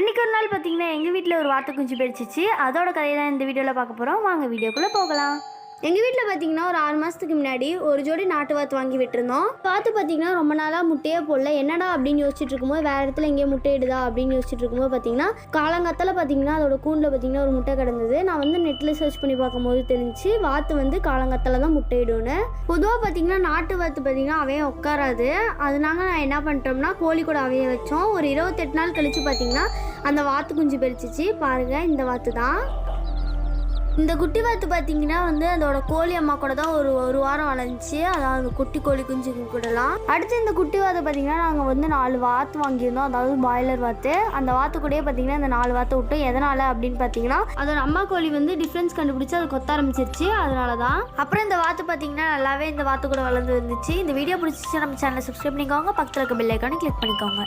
அன்றைக்கி ஒரு நாள் பார்த்தீங்கன்னா எங்கள் வீட்டில் ஒரு வார்த்தை குஞ்சு பிடிச்சிச்சு அதோட கதையை தான் இந்த வீடியோவில் பார்க்க போகிறோம். வாங்க வீடியோக்குள்ளே போகலாம். எங்கள் வீட்டில் பார்த்தீங்கன்னா ஒரு ஆறு மாதத்துக்கு முன்னாடி ஒரு ஜோடி நாட்டு வாத்து வாங்கி விட்டுருந்தோம். வாத்து பார்த்தீங்கன்னா ரொம்ப நாளாக முட்டையே போடல. என்னடா அப்படின்னு யோசிச்சுட்டு இருக்கும்போது வேறு இடத்துல எங்கேயோ முட்டையிடுதா அப்படின்னு யோசிச்சுட்டு இருக்கும்போது பார்த்தீங்கன்னா காலங்காத்தில் பார்த்தீங்கன்னா அதோட கூண்டில் பார்த்தீங்கன்னா ஒரு முட்டை கிடந்தது. நான் வந்து நெட்டில் சர்ச் பண்ணி பார்க்கும்போது தெரிஞ்சு வாத்து வந்து காலங்காத்தால தான் முட்டையிடும்னு. பொதுவாக பார்த்தீங்கன்னா நாட்டு வாத்து பார்த்தீங்கன்னா அவையே உட்காராது அதனால நான் என்ன பண்ணிட்டோம்னா கோழி கூட அவைய வச்சோம். ஒரு இருபத்தெட்டு நாள் கழித்து பார்த்தீங்கன்னா அந்த வாத்து குஞ்சு பறிச்சிச்சு. பாருங்கள் இந்த வாத்து தான் இந்த குட்டி வாத்து பார்த்தீங்கன்னா வந்து அதோட கோழி அம்மா கூட தான் ஒரு ஒரு வாரம் வளர்ந்துச்சு. அதாவது குட்டி கோழி குஞ்சு கூடலாம். அடுத்து இந்த குட்டி வாத்து பார்த்தீங்கன்னா நாங்கள் வந்து நாலு வாத்து வாங்கியிருந்தோம். அதாவது பாய்லர் வாத்து. அந்த வாத்து கூடயே பார்த்தீங்கன்னா இந்த நாலு வாத்தை விட்டோம். எதனால் அப்படின்னு பார்த்தீங்கன்னா அதோட அம்மா கோழி வந்து டிஃப்ரென்ஸ் கண்டுபிடிச்சு அது கொத்த ஆரம்பிச்சிருச்சு. அதனால தான் அப்புறம் இந்த வாத்து பார்த்தீங்கன்னா நல்லாவே இந்த வாத்து கூட வளர்ந்து வந்துச்சு. இந்த வீடியோ பிடிச்சிச்சு நம்ம சேனலை சப்ஸ்கிரைப் பண்ணிக்கோங்க. பக்கத்தில் இருக்க பெல் கிளிக் பண்ணிக்கோங்க.